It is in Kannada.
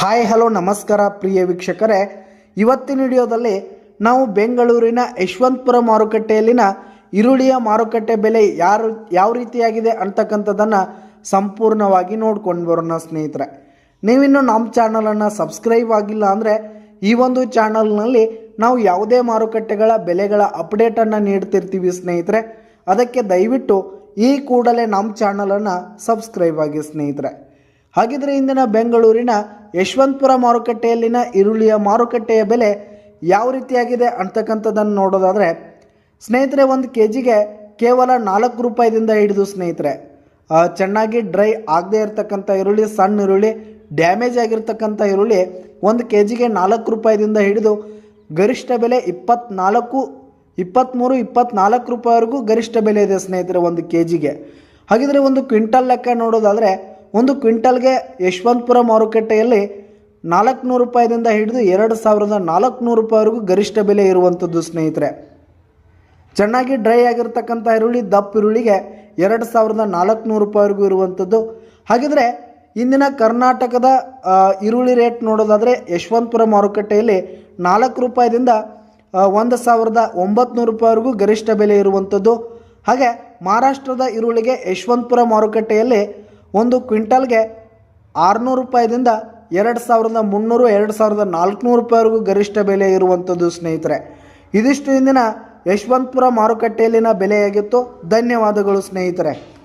ಹಾಯ್, ಹಲೋ, ನಮಸ್ಕಾರ, ಪ್ರಿಯ ವೀಕ್ಷಕರೇ. ಇವತ್ತಿನ ವಿಡಿಯೋದಲ್ಲಿ ನಾವು ಬೆಂಗಳೂರಿನ ಯಶವಂತಪುರ ಮಾರುಕಟ್ಟೆಯಲ್ಲಿನ ಈರುಳ್ಳಿಯ ಮಾರುಕಟ್ಟೆ ಬೆಲೆ ಯಾರು, ಯಾವ ರೀತಿಯಾಗಿದೆ ಅಂತಕ್ಕಂಥದ್ದನ್ನು ಸಂಪೂರ್ಣವಾಗಿ ನೋಡ್ಕೊಂಡು ಬರೋಣ ಸ್ನೇಹಿತರೆ. ನೀವಿನ್ನು ನಮ್ಮ ಚಾನಲನ್ನು ಸಬ್ಸ್ಕ್ರೈಬ್ ಆಗಿಲ್ಲ ಅಂದರೆ ಈ ಒಂದು ಚಾನಲ್ನಲ್ಲಿ ನಾವು ಯಾವುದೇ ಮಾರುಕಟ್ಟೆಗಳ ಬೆಲೆಗಳ ಅಪ್ಡೇಟನ್ನು ನೀಡ್ತಿರ್ತೀವಿ ಸ್ನೇಹಿತರೆ. ಅದಕ್ಕೆ ದಯವಿಟ್ಟು ಈ ಕೂಡಲೇ ನಮ್ಮ ಚಾನಲನ್ನು ಸಬ್ಸ್ಕ್ರೈಬ್ ಆಗಿ ಸ್ನೇಹಿತರೆ. ಹಾಗಿದ್ರೆ ಇಂದಿನ ಬೆಂಗಳೂರಿನ ಯಶವಂತಪುರ ಮಾರುಕಟ್ಟೆಯಲ್ಲಿನ ಈರುಳ್ಳಿಯ ಮಾರುಕಟ್ಟೆಯ ಬೆಲೆ ಯಾವ ರೀತಿಯಾಗಿದೆ ಅಂತಕ್ಕಂಥದ್ದನ್ನು ನೋಡೋದಾದರೆ, ಸ್ನೇಹಿತರೆ, ಒಂದು ಕೆ ಜಿಗೆ ಕೇವಲ ನಾಲ್ಕು ರೂಪಾಯಿದಿಂದ ಹಿಡಿದು ಸ್ನೇಹಿತರೆ ಚೆನ್ನಾಗಿ ಡ್ರೈ ಆಗದೇ ಇರತಕ್ಕಂಥ ಈರುಳ್ಳಿ, ಸಣ್ಣ ಈರುಳ್ಳಿ, ಡ್ಯಾಮೇಜ್ ಆಗಿರ್ತಕ್ಕಂಥ ಈರುಳ್ಳಿ ಒಂದು ಕೆ ಜಿಗೆ ನಾಲ್ಕು ರೂಪಾಯಿದಿಂದ ಹಿಡಿದು ಗರಿಷ್ಠ ಬೆಲೆ ಇಪ್ಪತ್ನಾಲ್ಕು ಇಪ್ಪತ್ತ್ಮೂರು ಇಪ್ಪತ್ನಾಲ್ಕು ರೂಪಾಯಿವರೆಗೂ ಗರಿಷ್ಠ ಬೆಲೆ ಇದೆ ಸ್ನೇಹಿತರೆ ಒಂದು ಕೆ ಜಿಗೆ ಹಾಗಿದ್ರೆ ಒಂದು ಕ್ವಿಂಟಲ್ ಲೆಕ್ಕ ನೋಡೋದಾದರೆ ಒಂದು ಕ್ವಿಂಟಲ್ಗೆ ಯಶವಂತಪುರ ಮಾರುಕಟ್ಟೆಯಲ್ಲಿ ನಾಲ್ಕುನೂರು ರೂಪಾಯಿದಿಂದ ಹಿಡಿದು ಎರಡು ಸಾವಿರದ ನಾಲ್ಕುನೂರು ರೂಪಾಯಿವರೆಗೂ ಗರಿಷ್ಠ ಬೆಲೆ ಇರುವಂಥದ್ದು ಸ್ನೇಹಿತರೆ. ಚೆನ್ನಾಗಿ ಡ್ರೈ ಆಗಿರ್ತಕ್ಕಂಥ ಈರುಳ್ಳಿ, ದಪ್ಪ ಈರುಳ್ಳಿಗೆ ಎರಡು ಸಾವಿರದ ನಾಲ್ಕುನೂರು ರೂಪಾಯಿವರೆಗೂ ಇರುವಂಥದ್ದು. ಹಾಗಿದ್ರೆ ಇಂದಿನ ಕರ್ನಾಟಕದ ಈರುಳ್ಳಿ ರೇಟ್ ನೋಡೋದಾದರೆ ಯಶವಂತಪುರ ಮಾರುಕಟ್ಟೆಯಲ್ಲಿ ನಾಲ್ಕು ರೂಪಾಯಿದಿಂದ ಒಂದು ಸಾವಿರದ ಒಂಬತ್ತು ರೂಪಾಯಿವರೆಗೂ ಗರಿಷ್ಠ ಬೆಲೆ ಇರುವಂಥದ್ದು. ಹಾಗೆ ಮಹಾರಾಷ್ಟ್ರದ ಈರುಳ್ಳಿಗೆ ಯಶವಂತಪುರ ಮಾರುಕಟ್ಟೆಯಲ್ಲಿ ಒಂದು ಕ್ವಿಂಟಲ್ಗೆ ಆರುನೂರು ರೂಪಾಯಿದಿಂದ ಎರಡು ಸಾವಿರದ ಮುನ್ನೂರು, ಎರಡು ಸಾವಿರದ ನಾಲ್ಕುನೂರು ರೂಪಾಯಿವರೆಗೂ ಗರಿಷ್ಠ ಬೆಲೆ ಇರುವಂಥದ್ದು ಸ್ನೇಹಿತರೆ. ಇದಿಷ್ಟು ಇಂದಿನ ಯಶವಂತಪುರ ಮಾರುಕಟ್ಟೆಯಲ್ಲಿನ ಬೆಲೆಯಾಗಿತ್ತು. ಧನ್ಯವಾದಗಳು ಸ್ನೇಹಿತರೆ.